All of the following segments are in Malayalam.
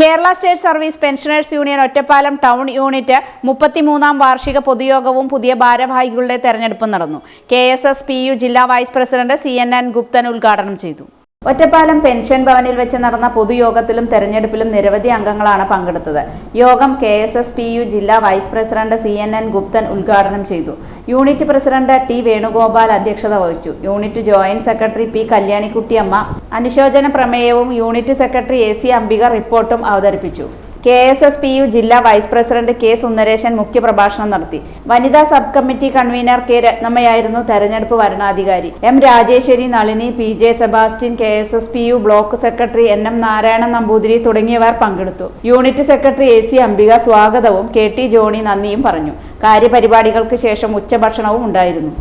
Kerala state service pensioners union Ottapalam town unit മുപ്പത്തിമൂന്നാം വാർഷിക പൊതുയോഗവും പുതിയ ഭാരവാഹികളുടെ തെരഞ്ഞെടുപ്പും നടന്നു. K S S P U ജില്ലാ vice president C N N Guptan ഉദ്ഘാടനം ചെയ്തു. ഒറ്റപ്പാലം പെൻഷൻ ഭവനിൽ വെച്ച് നടന്ന പൊതുയോഗത്തിലും തെരഞ്ഞെടുപ്പിലും നിരവധി അംഗങ്ങളാണ് പങ്കെടുത്തത്. യോഗം K S S P U ജില്ലാ vice president C N N Guptan ഉദ്ഘാടനം ചെയ്തു. യൂണിറ്റ് പ്രസിഡന്റ് ടി വേണുഗോപാൽ അധ്യക്ഷത വഹിച്ചു. Unit joint secretary P Kalyanikuttyamma. അനുശോചന പ്രമേയവും unit secretary A C Ambika റിപ്പോർട്ടും അവതരിപ്പിച്ചു. K S S P U ജില്ലാ വൈസ് പ്രസിഡന്റ് കെ സുന്ദരേശൻ മുഖ്യപ്രഭാഷണം നടത്തി. വനിതാ സബ് കമ്മിറ്റി കൺവീനർ കെ രത്നമ്മയായിരുന്നു തെരഞ്ഞെടുപ്പ് വരണാധികാരി M Rajeshwari Nalini P J Sebastian K S S P U block secretary N M Narayanan Namboothiri തുടങ്ങിയവർ പങ്കെടുത്തു. Unit secretary A C Ambika സ്വാഗതവും കെ ടി ജോണി നന്ദിയും പറഞ്ഞു. കാര്യപരിപാടികൾക്ക് ശേഷം ഉച്ചഭക്ഷണവും ഉണ്ടായിരുന്നു.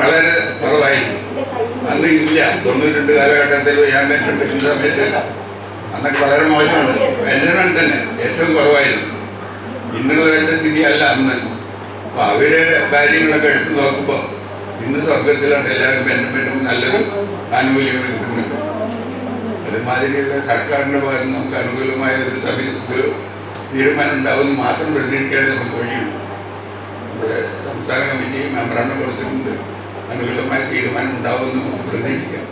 വളരെ കുറവായിരുന്നു അന്ന് ഇല്ല. തൊണ്ണൂറ്റി രണ്ട് കാലഘട്ടത്തിൽ ഞാൻ കണ്ടിരുന്ന സമയത്ത് അന്നൊക്കെ വളരെ മോശമാണ് പെൻഷനും തന്നെ ഏറ്റവും കുറവായിരുന്നു. ഇന്നുള്ള എന്റെ സ്ഥിതി അല്ല അന്ന്. അപ്പൊ അവരെ കാര്യങ്ങളൊക്കെ എടുത്തു നോക്കുമ്പോൾ ഇന്ന് സ്വർഗത്തിലാണ് എല്ലാവരും പെൻഷൻ നല്ലതും ആനുകൂല്യങ്ങൾ കിട്ടുന്നുണ്ട് അതുമാതിരിയുള്ള സർക്കാരിന്റെ ഭാഗത്ത് നമുക്ക് അനുകൂലമായ ഒരു സമയ തീരുമാനം ഉണ്ടാവുമെന്ന് മാത്രം പ്രതീക്ഷിക്കാതെ നമുക്ക് വഴിയുള്ളൂ നമ്മുടെ സംസ്ഥാന കമ്മിറ്റി മെമ്പറാണ് കൊടുത്തിട്ടുണ്ട്. അനുകൂലമായ തീരുമാനം ഉണ്ടാവുമെന്ന് നമുക്ക് പ്രതീക്ഷിക്കാം